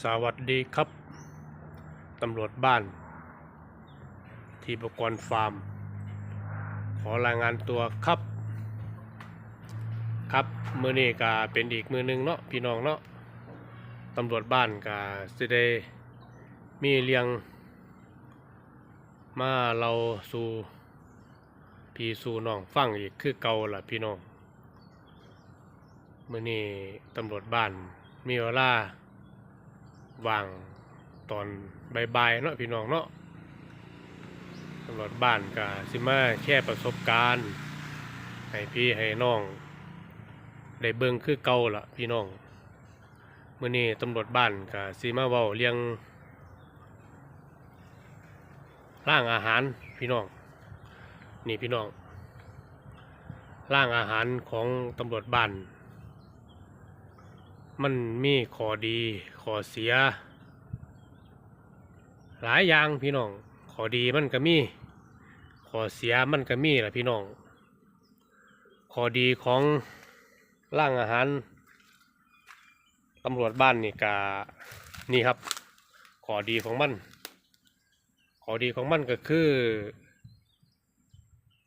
สวัสดีครับ ตำรวจบ้าน ทีปกรฟาร์ม ขอรายงานตัวครับ ครับ มือนี้ก็เป็นอีกมือหนึงเนาะพี่น้องเนาะตำรวจบ้านก็สิได้มีเรียง มาเราสู่พี่สู่น้องฟังอีกคือเก่าล่ะพี่น้อง มือนี้ตำรวจบ้านมีเวลา ว่างตอนบ่ายๆเนาะพี่น้องเนาะตำรวจบ้านก็สิมาแค่ประสบการณ์ให้พี่ให้น้องได้เบิ่งคือเก่าละพี่น้องเมื้อนี้ตำรวจบ้านก็สิมาเว้าเรื่องร่างอาหารพี่น้อง นี่พี่น้องร่างอาหารของตำรวจบ้าน มันมีข้อดีข้อเสีย หลายอย่างพี่น้องข้อดีมันก็มีข้อเสียมันก็มีแหละพี่น้องข้อดีของร่างอาหารตำรวจบ้านนี่กานี่ครับข้อดีของมันข้อดีของมันก็คือ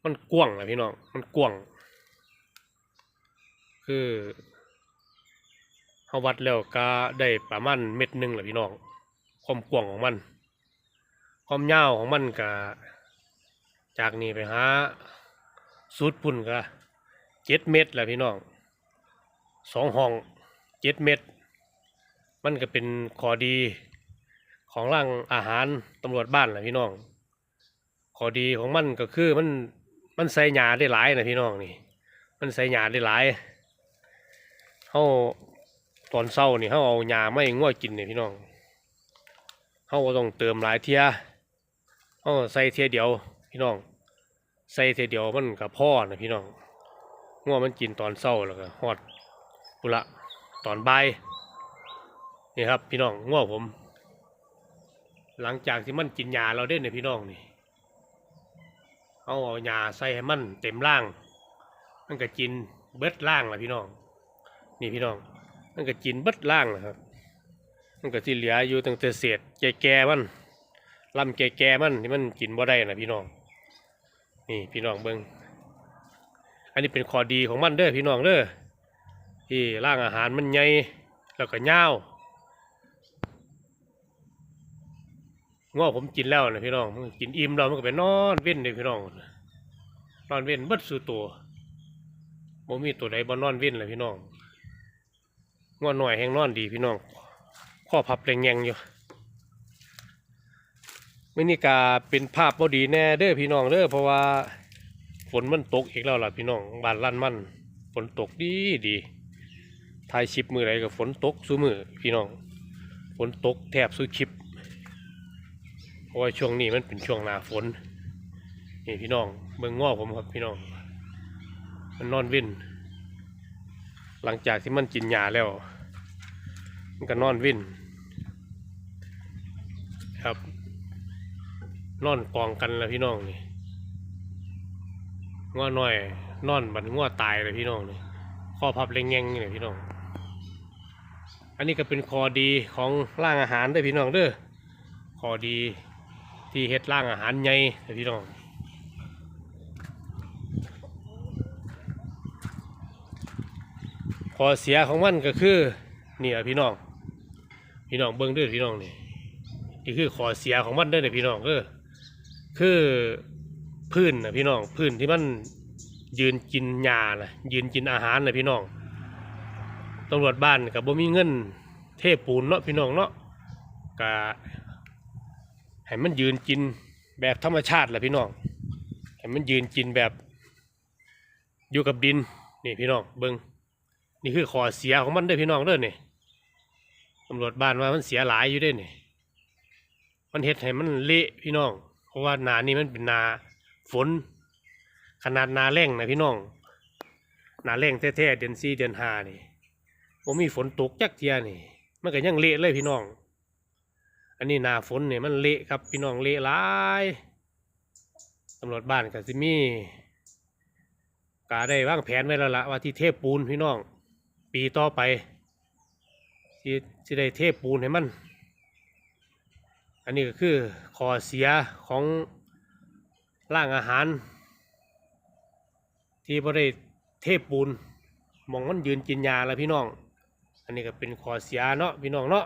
มันกว้างแหละพี่น้องมันกว้างคือ เขาวัดแล้วก็ได้ประมาณเม็ดหนึ่งแหละพี่น้อง ความกว้างของมัน ความยาวของมันก็จากนี้ไปหาสุดปุ่นก็เจ็ดเมตรแหละพี่น้องสองห้องเจ็ดเมตรมันก็เป็นขอดีของร่างอาหารตำรวจบ้านแหละพี่น้อง ขอดีของมันก็คือมันมันใส่หยาได้หลายนะพี่น้องนี่ มันใส่หยาได้หลายเขา ตอนเศร้านี่เขาเอายาไม่ง่วกินเนี่ยพี่น้องเขาก็ต้องเติมหลายเทียเขาใส่เทียเดียวพี่น้อง ใส่เทียเดียวมันกับพ่อนะพี่น้องง่วมันกินตอนเศร้าแล้วก็ฮอดปุระตอนบ่ายนี่ครับพี่น้องง่วผม หลังจากที่มันกินยาเราได้เนี่ยพี่น้องนี่เขาเอายาใส่ให้มันเต็มร่าง มันก็กินเบิดร่างละพี่น้อง นี่พี่น้อง มันก็กินเบิดล่างนะครับ มันก็ที่เหลืออยู่ตั้งแต่เศษแก่ๆมันลำแก่ๆมันที่มันกินบ่ได้นะพี่น้อง นี่พี่น้องเบิงอันนี้เป็นข้อดีของมันเด้อพี่น้องเด้อที่ร่างอาหารมันใหญ่แล้วก็ยาวง้อผมกินแล้วนะพี่น้องกินอิ่มแล้วมันก็ไปนอนเว้นเลยพี่น้องนอนเว้นเบิดสู่ตัวบ่มีตัวใดบ่นอนเว้นเลยพี่น้อง งอนหน่อยแห้งนอนดีพี่น้องข้อพับแรงแยงอยู่ไม่นี่กาเป็นภาพบ่ดีแน่เด้อพี่น้องเด้อเพราะว่าฝนมันตกอีกแล้วล่ะพี่น้องบานลั่นมันฝนตกดีดีทายชิปมือไรกับฝนตกสู้มือพี่น้องฝนตกแทบสู้คลิปเพราะว่าช่วงนี้มันเป็นช่วงหนาฝนนี่พี่น้องเบิ่งง้อผมครับพี่น้อง มันนอนเว้นหลังจากที่มันกินยาแล้ว มันก็นอนวิ่นครับนอนกองกันแล้วพี่น้องนี่ง้อน้อยนอนบัดง้อตายเลยพี่น้องนี่ข้อพับเล็งแงงนี่แหละพี่น้อง อันนี้ก็เป็นคอดีของร่างอาหารเด้วยพี่น้องเด้อคอดีที่เฮ็ดร่างอาหารใหญ่เด้อพี่น้องข้อเสียของมันก็คือนี่แหละพี่น้อง พี่น้องเบิ้งด้วยพี่น้องนี่นี่คือข้อเสียของมันด้วยพี่น้องเออคือพื้นนะพี่น้องพื้นที่มันยืนกินหญ้านะยืนกินอาหารนะพี่น้องตำรวจบ้านกับบ่มีเงินเทปูนเนาะพี่น้องเนาะก็ให้มันยืนกินแบบธรรมชาติแหละพี่น้องให้มันยืนกินแบบ อยู่กับดินนี่พี่น้องเบิ้งนี่คือข้อเสียของมันด้อพี่น้องเด้อนี่ ตำรวจบ้านว่ามันเสียหลายอยู่ด้อนี่มันเฮ็ดให้มันเละพี่น้อง เพราะว่านานี่มันเป็นนาฝน ขนาดนาแรงนะพี่น้องนาแรงแท้ๆเดือนสี่เดือนห้านี่ผมมีฝนตกจักเทียนี่ มันก็ยังเละเลยพี่น้อง อันนี้นาฝนเนี่ยมันเละครับพี่น้องเละหลายตำรวจบ้านก็สิมี่กาได้วางแผนไว้แล้วละว่าที่เทพปูนพี่น้อง ปีต่อไป ที่ที่ได้เทปูนให้มัน อันนี้ก็คือข้อเสียของร่างอาหาร ที่บ่ได้เทปูนมองมันยืนกินยาแล้วพี่น้อง อันนี้ก็เป็นข้อเสียเนาะพี่น้องเนาะ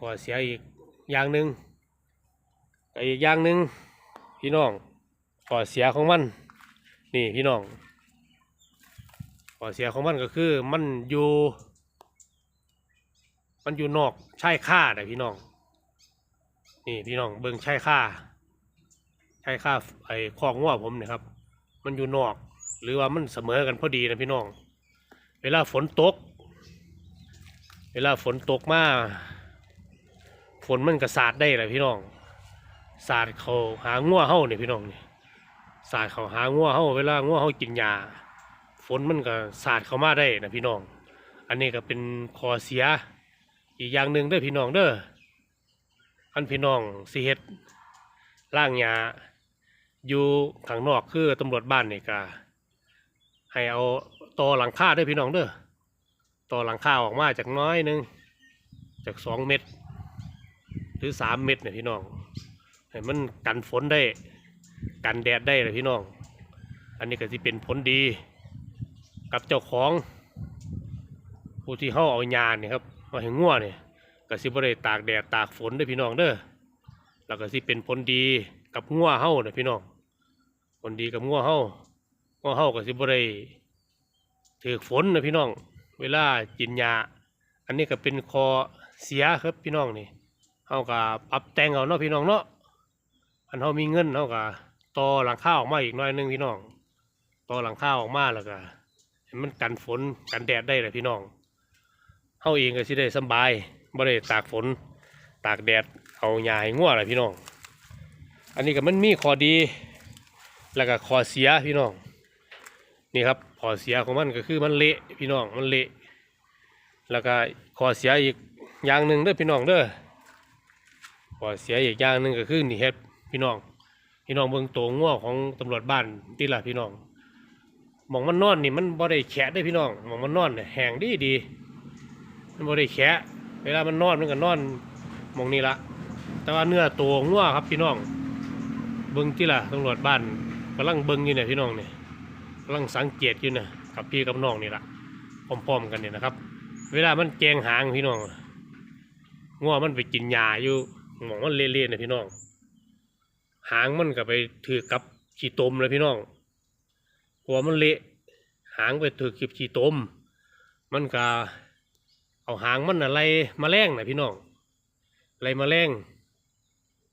ข้อเสียอีกอย่างหนึ่งอีกอย่างหนึ่งพี่น้องข้อเสียของมัน นี่พี่น้องข้อเสียของมันก็คือมันอยู่ มันอยู่นอกใชายค่าได้พี่น้อง นี่พี่น้องเบิ่งใชายค่าชายค่าไอ้คอกงัวผมเนี่ยครับ มันอยู่นอก หรือว่ามันเสมอกันพอดีนะพี่น้อง เวลาฝนตก เวลาฝนตกมาฝนมันก็สาดได้แหละพี่น้องสาดเขาหางัวเฮาเนี่ยพี่น้องนี่สาดเขาหางัวเฮาเวลางัวเฮากินยาฝนมันก็สาดเข้ามาได้นะพี่น้อง อันนี้ก็เป็นข้อเสีย อีกอย่างหนึ่งด้อพี่น้องเด้ออันพี่น้องสิเฮ็ดล่างยาอยู่ข้างนอกคือตำรวจบ้านนี่ก็ให้เอาตอหลังคาด้อพี่น้องเด้อตอหลังคาออกมาจากน้อยหนึงจากสองเม็ดหรือสามเม็ดเนี่ยพี่น้องให้มันกันฝนได้ กันแดดได้เลยพี่น้อง อันนี้ก็สิเป็นผลดี กับเจ้าของผู้ที่เฮาเอายาเนี่ยครับ เอาให้งัวเนี่ยก็สิบ่ได้ตากแดดตากฝนเด้พี่น้องเด้อแล้วก็สิเป็นผลดีกับงัวเฮาเด้อพี่น้องผลดีกับงัวเฮางัวเฮาก็สิบ่ได้ถือฝนนะพี่น้อง เวลากินยาอันนี้ก็เป็นคอเสียครับพี่น้องนี่เฮาก็ปรับแต่งเอาเนาะพี่น้องเนาะอันเฮามีเงินเฮาก็ต่อหลังคาวออกมาอีกน่อยนึงพี่น้องต่อหลังคาวออกมาแล้วก็มันกันฝนกันแดดได้เลยพี่น้อง เฮาเองก็สิได้สบายบ่ได้ตากฝนตากแดดเอาหญ้าให้งัวล่ะพี่น้อง อันนี้ก็มันมีข้อดี แล้วก็ข้อเสียพี่น้อง นี่ครับข้อเสียของมันก็คือมันเละพี่น้องมันเละ แล้วก็ข้อเสียอีกอย่างหนึ่งเด้อพี่น้องเด้อข้อเสียอีกอย่างหนึ่งก็คือนี่เฮ็ดพี่น้อง พี่น้องเบิ่งตัวงัวของตำรวจบ้านติล่ะพี่น้องมองมันนอนนี่มันบ่ได้แขะได้อพี่น้องมองมันนอนเนี่ยแห้งดีดี มันบ่ได้แขะเวลามันนอนมันก็นอนมองนี้ละแต่ว่าเนื้อตัวงัวครับพี่น้อง เบิ่งที่ล่ะตำรวจบ้านกำลังเบิ่งอยู่เนี่ยพี่น้องเนี่ยกำลังสังเกตอยู่เนี่ยกับพี่กับน้องนี่ละพร้อมๆกันเนี่ยนะครับ เวลามันแกงหางพี่น้องงัวมันไปกินหญ้าอยู่หมองมันเละๆเนี่ยพี่น้อง หางมันก็ไปถือกับขี้ตมเลยพี่น้องหัวมันเละหางไปถือขีบขี้ตม มันก็ เอาหางมันอะไรมาแรงนะพี่น้องอะไรมาแรง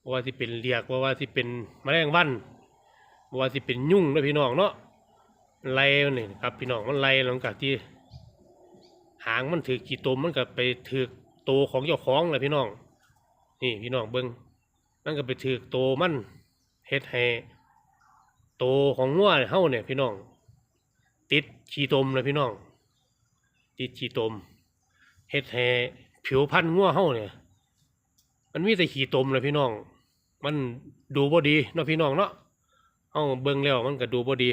ว่าที่เป็นเรียกว่าว่าที่เป็นมาแมลงวันว่าที่เป็นยุ่งนะพี่น้องเนาะไล่มันนี่ครับพี่น้องมันไล่หลังจากที่ หางมันถือกี่ตมมันก็ไปถือโตวของเจ้าของเลยพี่น้อง นี่พี่น้องเบิ้งมันก็ไปถือโตวมันเฮ็ดให้โตวของงัวเฮาเนี่ยพี่น้อง ติดขี้ตมเลยพี่น้อง ติดขี้ตม เฮ็ดให้ผิวพันธุ์งัวเฮาเนี่ย มันมีแต่ขี้ตมเลยพี่น้อง มันดูบ่ดีเนาะพี่น้องเนาะเฮาเบิ่งแล้วมันก็ดูบ่ดี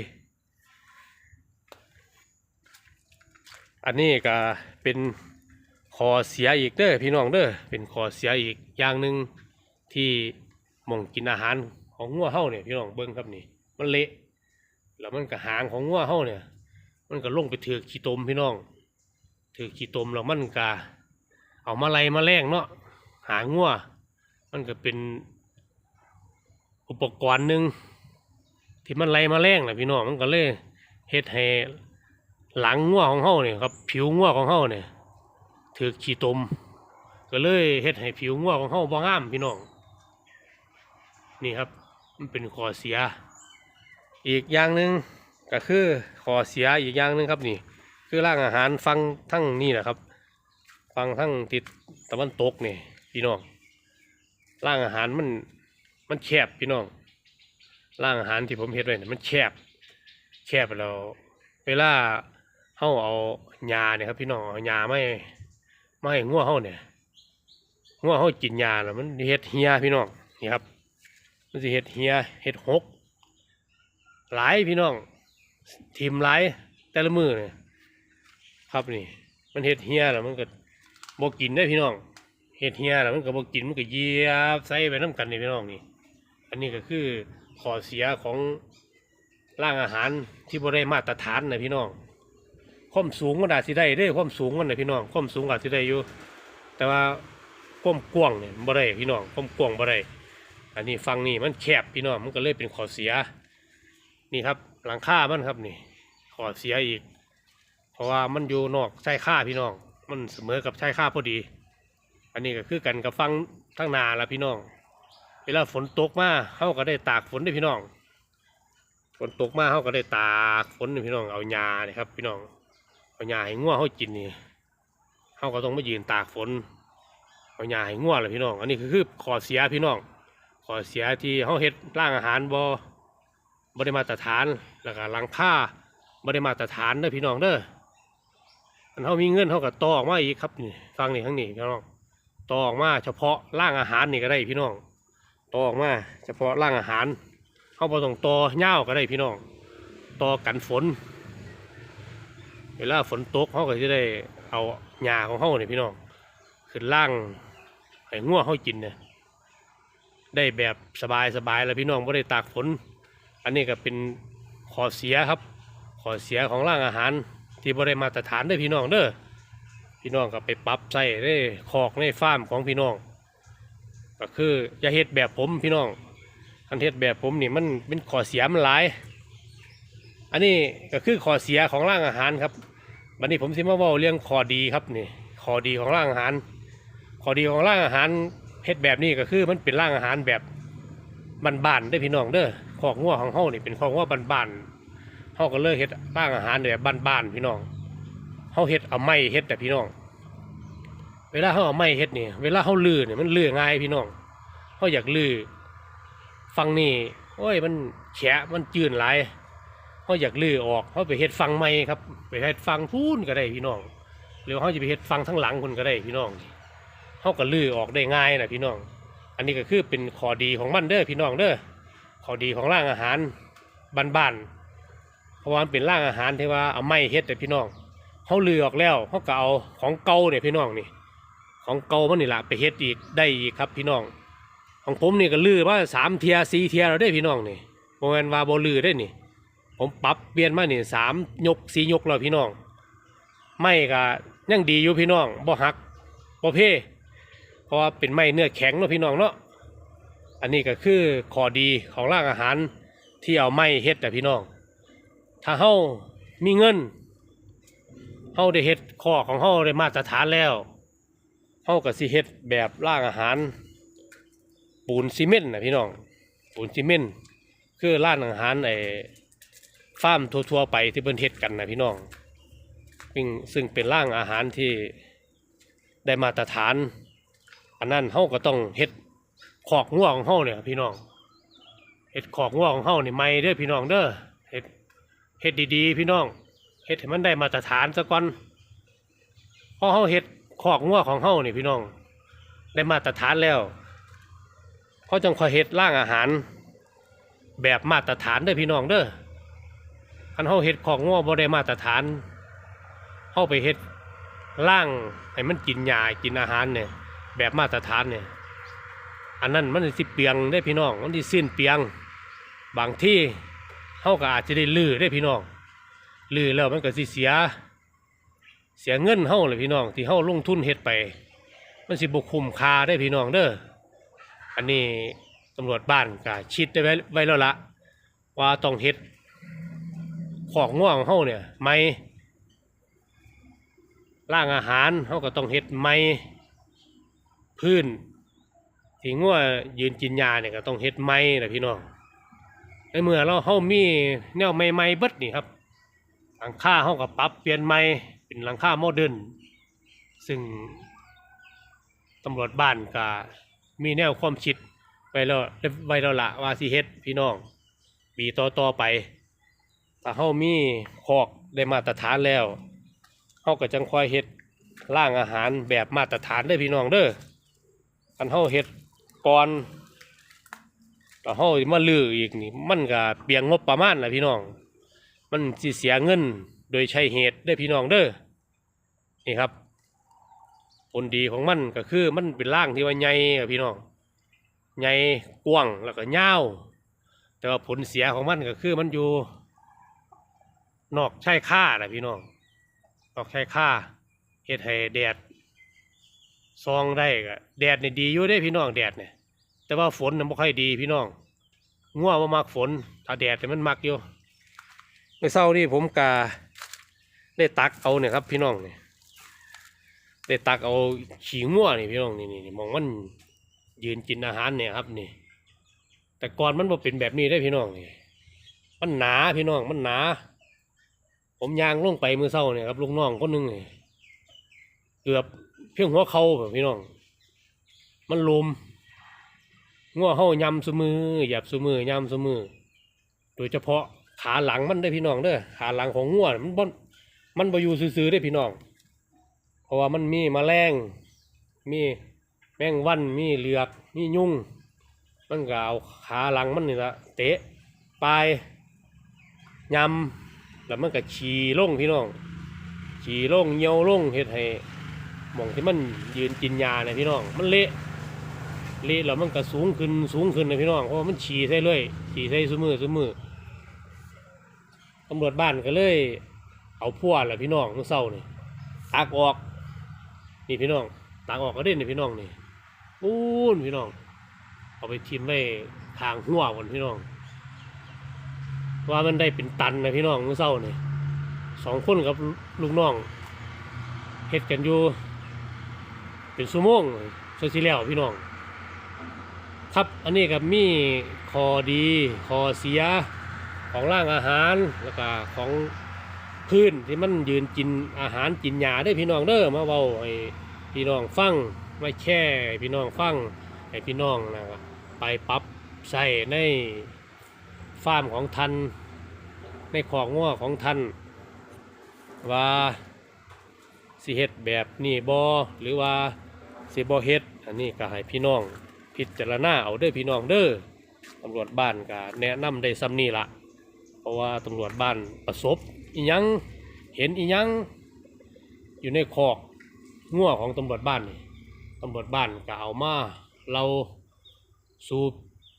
อันนี้ก็เป็นขอเสียอีกเด้อพี่น้องเด้อเป็นขอเสียอีกอย่างหนึ่งที่มองกินอาหารของงัวเฮาเนี่ยพี่น้องเบิ่งครับนี่ มันเละแล้วมันก็หางของงัวเฮาเนี่ย มันก็ลงไปถือขี้ตมพี่น้อง ถือขี้ตมแล้วมันก็เอามาไล่มาแรงเนาะหางัวมันก็เป็นอุปกรณ์หนึ่งที่มันไล่มาแรงนะพี่น้องมันก็เลยเฮ็ดให้หลังงัวของเฮาเนี่ยครับผิวงัวของเฮาเนี่ยถือขี้ตม ก็เลยเฮ็ดให้ผิวงัวของเฮาบ่งามพี่น้องนี่ครับมันเป็นข้อเสีย อีกอย่างหนึ่งก็คือข้อเสียอีกอย่างหนึ่งครับนี่ คือร้านอาหารฟังทั้งนี่แหละครับ ฟังทั้งติดตะวันตกนี่พี่น้องร้านอาหารมันมันแคบพี่น้องร้านอาหารที่ผมเฮ็ดไว้เนี่ยมันแคบแคบแล้วเวลาเฮาเอาหญ้าเนี่ยครับพี่น้องเอาหญ้าไม่ไม่ให้งัวเฮาเนี่ยงัวเฮากินหญ้าแล้วมันเฮ็ดเหียพี่น้องนี่ครับ มันสิเฮ็ดเหียเฮ็ดหกหลายพี่น้องทีมหลายแต่ละมือเนี่ย ครับนี่ มันเห็ดเฮียแล้วมันก็บบ่กินได้พี่น้องเฮ็ดเฮียแล้วมันก็บ่กินมันก็เยียบใส่ไปน้ำกันนี่พี่น้องนี่ อันนี้ก็คือข้อเสียของร่างอาหารที่บ่ได้มาตรฐานนะพี่น้องความสูงมันอาจสิได้เด้อความสูงมันนะพี่น้องความสูงอาจสิได้อยู่ แต่ว่าความกว้างเนี่ยบ่ได้พี่น้องความกว้างบ่ได้อันนี้ฟังนี่มันแคบพี่น้องมันก็เลยเป็นข้อเสีย นี่ครับหลังคามันครับนี่ข้อเสียอีก ราะว่ามันอยู่นอกชายคาพี่น้อง มันเสมอกับชายคาพอดี อันนี้ก็คือกันกับฟังทั้งนาละพี่น้อง เวลาฝนตกมาเขาก็ได้ตากฝนได้พี่น้อง ฝนตกมาเขาก็ได้ตากฝนนี่พี่น้อง เอาหญ้านี่ครับ พี่น้อง เอาหญ้าให้งัวเขากินนี่เขาก็ต้องมายืนตากฝน เอาหญ้าให้งัวเลยพี่น้อง อันนี้คือขอเสียพี่น้อง ขอเสียที่เขาเฮ็ดร่างอาหารบ่บ่ได้มาตรฐาน แล้วก็ลังค่าบ่ได้มาตรฐานเด้อพี่น้องเด้อ อันเขามีเงินเขาก็ต่อออกมาอีกครับนี่ฟังนี่ข้างนี้พี่น้องต่อออกมาเฉพาะร่างอาหารนี่ก็ได้พี่น้องต่อออกมาเฉพาะร่างอาหารเขาบ่ต้องต่อเง่าก็ได้พี่น้องต่อกันฝน เวลาฝนตกเขาก็จะได้เอาหญ้าของเขาเนี่ยพี่น้องขึ้นล่างให้งัวเขากินเนี่ยได้แบบสบายสบายแล้วพี่น้องไม่ได้ตากฝน อันนี้ก็เป็นขอเสียครับ ขอเสียของร่างอาหาร ที่บริมาตรฐานเด้อพี่น้องเด้อพี่น้องก็ไปปรับใส่ได้คอกในฟาร์มของพี่น้อง ก็คืออย่าเฮ็ดแบบผมพี่น้องคันเฮ็ดแบบผมนี่มันเป็นข้อเสียมันหลาย อันนี้ก็คือข้อเสียของร่างอาหารครับวันนี้ผมสิมาเว้าเรื่องข้อดีครับนี่ข้อดีของร่างอาหารข้อดีของร่างอาหารเฮ็ดแบบนี้ก็คือมันเป็นร่างอาหารแบบบานๆได้พี่น้องเด้อคอกงัวของเฮานี่เป็นคอกงัวบานๆ เฮาก็เลยเฮ็ดร่างอาหารแบบบ้านๆพี่น้องเฮาเฮ็ดเอาไม้เฮ็ดแต่พี่น้อง เวลาเขาเอาไม้เฮ็ดนี่เวลาเขาลือเนี่ยมันลือง่ายพี่น้องเขาอยากลือฟังนี่โอ้ยมันแฉะมันจืนหลายเขาอยากลือออกเขาไปเฮ็ดฟังใหม่ครับ ไปเฮ็ดฟังพูนก็ได้พี่น้องหรือเขาจะไปเฮ็ดฟังทั้งหลังคนก็ได้พี่น้องเขาก็ลือออกได้ง่ายนะพี่น้อง อันนี้ก็คือเป็นข้อดีของมันเด้อพี่น้องเด้อข้อดีของร่างอาหารบ้านๆ เพราะว่ามันเป็นร่างอาหารที่ว่าเอาไม้เฮ็ดแต่พี่น้องเขาเลือกแล้วเขาก็เอาของเก่าเนี่ยพี่น้องนี่ ของเก่ามันนี่แหละไปเฮ็ดอีกได้อีกครับพี่น้อง ของผมนี่ก็ลือว่าสามเทียสี่เทียแล้วได้พี่น้องนี่โมเมนว่าบ่ลือได้นี่ ผมปรับเปลี่ยนมานี่สามยกสี่ยกแล้วพี่น้อง ไม่ก็ยังดีอยู่พี่น้องบ่หักบ่เพ่เพราะว่าเป็นไม้เนื้อแข็งเนาะพี่น้องเนาะอันนี้ก็คือข้อดีของร่างอาหารที่เอาไม้เฮ็ดแต่พี่น้อง ถ้าเฮามีเงินเฮาได้เฮ็ดข้อของเฮาได้มาตรฐานแล้วเฮากับสิเฮ็ดแบบร่างอาหาร ปูนซีเมนต์นะพี่น้อง ปูนซีเมนต์คือร้านอาหารไอ้ฟาร์มทั่วๆไปที่เพิ่นเฮ็ดกันนะพี่น้องซึ่งซึ่งเป็นร่างอาหารที่ได้มาตรฐาน อันนั้นเฮาก็ต้องเฮ็ดขอกงัวของเฮาเนี่ยพี่น้องเฮ็ดขอกงัวของเฮานี่ใหม่เด้อพี่น้องเด้อ เฮ็ดดีๆ พี่น้องเฮ็ดให้มันได้มาตรฐานซะก่อนพอเฮาเฮ็ดขอกงัวของเฮานี่พี่น้อง ได้มาตรฐานแล้วเขาจังคอยเฮ็ดร่างอาหาร แบบมาตรฐานเด้อพี่น้องเด้อคันเฮาเฮ็ดขอกงัวบ่ได้มาตรฐานเฮาไปเฮ็ดร่างให้มันกินหญ้ากินอาหารเนี่ยแบบมาตรฐานเนี่ยอันนั้นมันสิเปียงได้พี่น้องมันสิสิ้นเปียงบางที่ เฮาก็อาจจะได้ลือได้พี่น้องลือแล้วมันก็สิเสีย เสียเงินเฮาเลยพี่น้อง ที่เฮาลงทุนเฮ็ดไป มันสิบ่คุ้มคาได้พี่น้องเด้ออันนี้ตำรวจบ้านก็ชิดได้ไว้แล้วละว่าต้องเฮ็ดของง่วงเฮาเนี่ยไม่ร่างอาหารเฮาก็ต้องเฮ็ดไม่พื้นที่ง่วยืนกินยาเนี่ยก็ต้องเฮ็ดไม่นะพี่น้อง ในเมื่อเราเฮามีแนวใหม่ๆเบิดนี่ครับ หลังคาเขาก็ปรับเปลี่ยนใหม่เป็นหลังคาโมเดิร์นซึ่งตำรวจบ้านก็มีแนวความคิดไว้แล้วไว้แล้วละว่าสิเฮ็ดพี่น้องปีต่อต่อไปถ้าเฮามีคอกได้มาตรฐานแล้วเฮาก็จังค่อยเฮ็ดร่างอาหารแบบมาตรฐานเด้อพี่น้องเด้อคันเฮาเฮ็ดก่อน แล้วเฮามาลืออีกนี่มันก็เปลียงงบประมาณนะพี่น้อง มันสิเสียเงินโดยใช้เหตุได้พี่น้องเด้อนี่ครับ ผลดีของมันก็คือมันเป็นร่างที่ว่าใหญ่อะพี่น้องใหญ่กว้างแล้วก็ยาวแต่ว่าผลเสียของมันก็คือมันอยู่ นอกชายค่านะพี่น้อง นอกชายค่าเฮ็ดให้แดดซองได้ก็แดดนี่ดีอยู่ได้พี่น้องแดดเนี่ย แต่ว่าฝนน่ะบ่ค่อยดีพี่น้องง่วงบ่มักฝนถ้าแดดแต่มันมักอยู่เมื่อเช้านี่ผมกาได้ตักเอาเนี่ยครับ พี่น้องเนี่ยได้ตักเอาขี้ง่วนี่พี่น้องนี่นี่มองมันยืนกินอาหารเนี่ยครับนี่ แต่ก่อนมันบ่เป็นแบบนี้ได้พี่น้องนี่มันหนาพี่น้องมันหนา ผมยางลงไปมือเศร้าเนี่ยครับลูกน้องคนหนึ่งนี่เกือบเพียงหัวเข่าแบบพี่น้อง มันลม งัวเฮายำสมือหยับสมือยำสมือ โดยเฉพาะขาหลังมันได้พี่น้องเด้อขาหลังของงัวน่ะมันบ่มันบ่อยู่ซื่อๆได้พี่น้อง เพราะว่ามันมีแมลงมีแมงวันมีเหลือกมียุงมันก็เอาขาหลังมันนี่ละเตะปลายยำแล้วมันก็ฉี่ลงพี่น้องฉี่ลงเหี่ยวลงเฮ็ดให้หมองที่มันยืนกินยาเนี่ยพี่น้อง มันเละ เละแล้วมันก็สูงขึ้นสูงขึ้นนะพี่น้องเพราะมันฉี่ใส่เลยฉี่ใส่ซุมือซุมือตำรวจบ้านก็เลย เอาพวกแหละพี่น้องเมื่อเช้านี่ตักออก นี่พี่น้องตักออกก็เด่นนี่พี่น้องนี่ปูนพี่น้อง เอาไปทิ้มไว้ทางหัวคนพี่น้อง ว่ามันได้เป็นตันนะพี่น้องมื้อเช้านี่สองคนกับลูกน้องเฮ็ดกันอยู่ เป็นชั่วโมงเสียสิแล้วพี่น้อง ครับอันนี้กับมีคอดีคอเสีย ของร่างอาหารแล้วก็ของพื้นที่มันยืนกินอาหารกินหญ้าได้พี่น้องเด้อมาเว้าให้พี่น้องฟังไม่แช่พี่น้องฟังให้พี่น้องนะครับไปปรับใส่ในฟาร์มของท่านในของงัวของท่านว่าสิเฮ็ดแบบนี้บอหรือว่าสิบอเฮ็ดอันนี้ก็ให้พี่น้อง พิจารณาเอาเด้อพี่น้องเด้อตำรวจบ้านก็แนะนำได้ซ้ำนี่ละเพราะว่าตำรวจบ้านประสบอีหยังเห็นอีหยังอยู่ในคอกงัวของตำรวจบ้านนี่ตำรวจบ้านก็เอามาเราสู่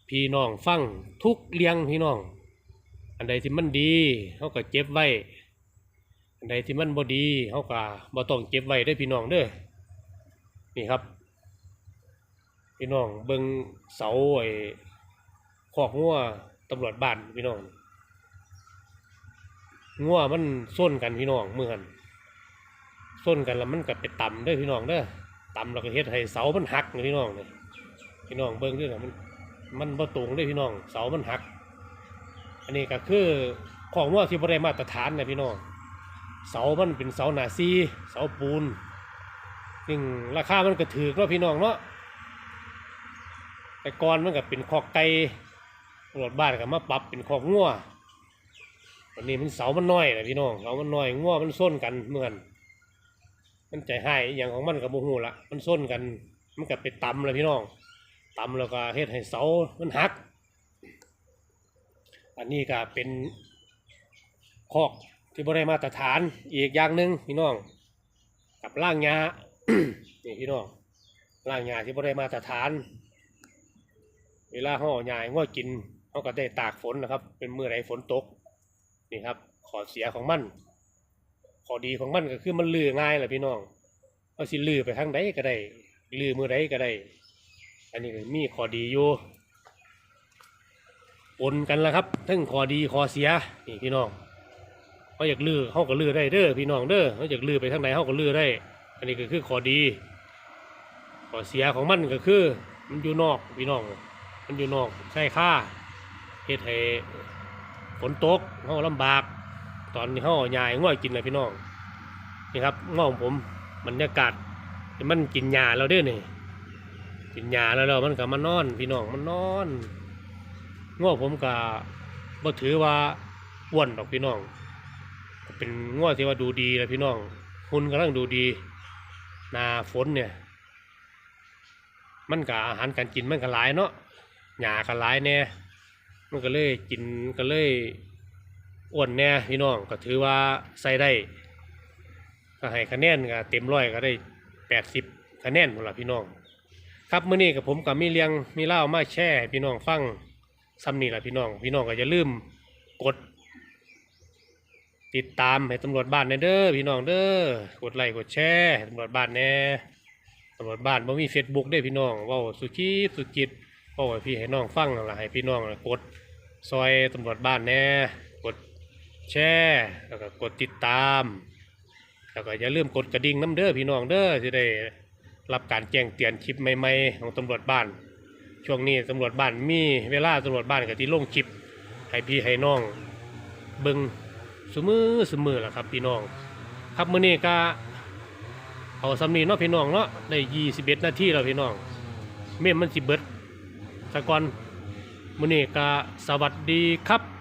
พี่น้องฟังทุกเลี้ยงพี่น้อง อันใดที่มันดีเขาก็เก็บไว้ อันใดที่มันบ่ดีเขาก็บ่ต้องเก็บไว้ได้พี่น้องเด้อนี่ครับ พี่น้องเบิงเสาไอ้คอกงัวตำรวจบ้านพี่น้องงัวมันส้นกันพี่น้องเมื่อกันส้นกันแล้วมันก็ไปต่ำเด้อพี่น้องเด้อต่ำแล้วก็เฮ็ดให้เสามันหักพี่น้องนี่พี่น้องเบิ่งด้วยนะมันมันบ่ตรงเลยพี่น้อง เสามันหัก อันนี้ก็คือของว่าที่บ่ได้มาตรฐานนะพี่น้องเสามันเป็นเสาหนาซีเสาปูนซึ่งราคามันก็ถือเนาะพี่น้องเนาะ แต่ก่อนมันก็เป็นคอกไก่ตำรวจบ้านก็มาปรับเป็นคอกงัววันนี้มันเสามันน้อยนะพี่น้องเสามันน้อยงัวมันส้นกันเหมือนมันใจให้อย่างของมันกับโมหูละมันส้นกัน มันก็ไปตำเลยพี่น้องตำแล้วก็เฮ็ดให้เสามันหัก อันนี้ก็เป็นคอกที่บริมาตรฐานอีกอย่างหนึ่งพี่น้อง กับล่างยานี่พี่น้องล่างยาที่บริมาตรฐาน เวลาห่อหยายง่วกินเขาก็ได้ตากฝนนะครับ เป็นเมื่อไรฝนตกนี่ครับขอเสียของมันขอดีของมันก็คือมันลือง่ายแหละพี่น้องเอาสิลือไปทางใดก็ได้ลือมือใดก็ได้ อันนี้มีข้อดีอยู่ปนกันแล้วครับทั้งข้อดีข้อเสียนี่พี่น้องเขาอยากลือเขาก็ลือได้เด้อพี่น้องเด้อเขาอยากลือไปทางไหนเขาก็ลือได้ อันนี้ก็คือข้อดีข้อเสียของมันก็คือ มันอยู่นอกพี่น้อง มันอยู่นอกใช่ค่าเฮ็ดให้ฝนตกเขาลำบาก ตอนนี้เขาหยายง่วกินเลยพี่น้องนี่ครับง่วของผมบรรยากาศมันกินหญ้าแล้วเด้อนี่กินหยาแล้วแล้วมันก็มานอน พี่น้องมันนอนง้อผมก็บ่ถือว่าอ้วนดอกพี่น้อง เป็นง้อที่ว่าดูดีแหละพี่น้องหุ่นกำลังดูดีนาฝนเนี่ย มันก็อาหารการกินมันก็หลายเนาะ หญ้าก็หลายแน่มันก็เลยกินก็เลยอ้วนแน่พี่น้องก็ถือว่าใส่ได้ก็ให้คะแนนก็เต็มร้อยก็ได้แปดสิบคะแนนพุ่นละพี่น้อง ครับเมื้อนี้กับผมกับมีเลียงมีเล่ามาแชร์ให้พี่น้องฟังซ้ำนี่แหละพี่น้อง พี่น้องก็อย่าลืมกด ติดตามให้ตำรวจบ้านแน่เด้อพี่น้องเด้อกดไลค์กดแชร์ตำรวจบ้านแน่ตำรวจบ้านบ่มี Facebook เด้อพี่น้องว้าสุขีสุกิจ เว้พี่ให้น้องฟังนั่นล่ะให้พี่น้องกดซอยตำรวจบ้านแน่กดแชร์แล้วก็กดติดตาม แล้วก็อย่าลืมกดกระดิ่งน้ำเด้อพี่น้องเด้อจะได้รับการแจ้งเตือนคลิปใหม่ๆของตำรวจบ้าน ช่วงนี้ตำรวจบ้านมีเวลาตำรวจบ้านก็ที่ลงคลิปให้พี่ให้น้องเบิ่งสมือสมือล่ะครับพี่น้อง ครับมื้อนี้ก็เอาสำนีเนาะพี่น้องเนาะได้21นาทีแล้วพี่น้อง เม่มมันสิเบิด สะก่อนมื้อนี้ก็สวัสดีครับ